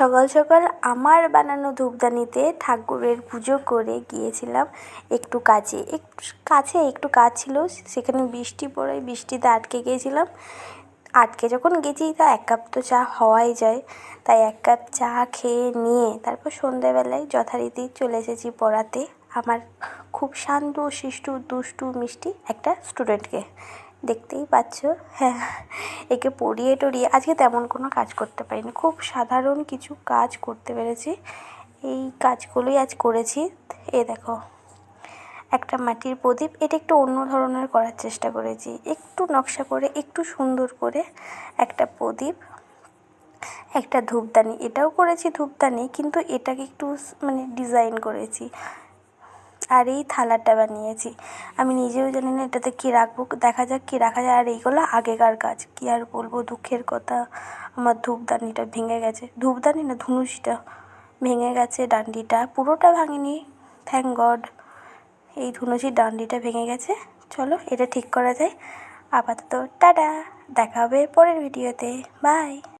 সকাল সকাল আমার বানানো ধূপদানিতে ঠাকুরের পুজো করে গিয়েছিলাম একটু কাজে একটু কাছে একটু কাজ ছিল, সেখানে বৃষ্টি পড়ে, বৃষ্টিতে আটকে গিয়েছিলাম। আটকে যখন গেছি, তা এক কাপ তো চা হওয়াই যায়। তাই এক কাপ চা খেয়ে নিয়ে তারপর সন্ধেবেলায় যথারীতি চলে এসেছি পড়াতে আমার খুব শান্ত শিষ্টু, দুষ্টু, মিষ্টি একটা স্টুডেন্টকে দেখতেই পাচ্ছ। হ্যাঁ একে পড়িয়ে টড়িয়ে আজকে তেমন কোনো কাজ করতে পারিনি। খুব সাধারণ কিছু কাজ করতে পেরেছি। এই কাজগুলোই আজ করেছি। এ দেখো, একটা মাটির প্রদীপ, এটা একটু অন্য ধরনের করার চেষ্টা করেছি। একটু নকশা করে, একটু সুন্দর করে একটা প্রদীপ, একটা ধূপদানি। এটাও করেছি ধূপদানি, কিন্তু এটাকে একটু মানে ডিজাইন করেছি। আর এই থালাটা বানিয়েছি। আমি নিজেও জানি না এটাতে কী রাখব, দেখা যাক কী রাখা যায়। আর এইগুলো আগেকার কাজ, কী আর বলব, দুঃখের কথা। আমার ধূপদানিটা ভেঙে গেছে। ধূপদানি না ধুনুচটা ভেঙে গেছে, ডান্ডিটা পুরোটা ভাঙেনি থ্যাংক গড এই ধুনুচির ডান্ডিটা ভেঙে গেছে। চলো, এটা ঠিক করা যায়। আপাতত টাটা, দেখা হবে পরের ভিডিওতে। বাই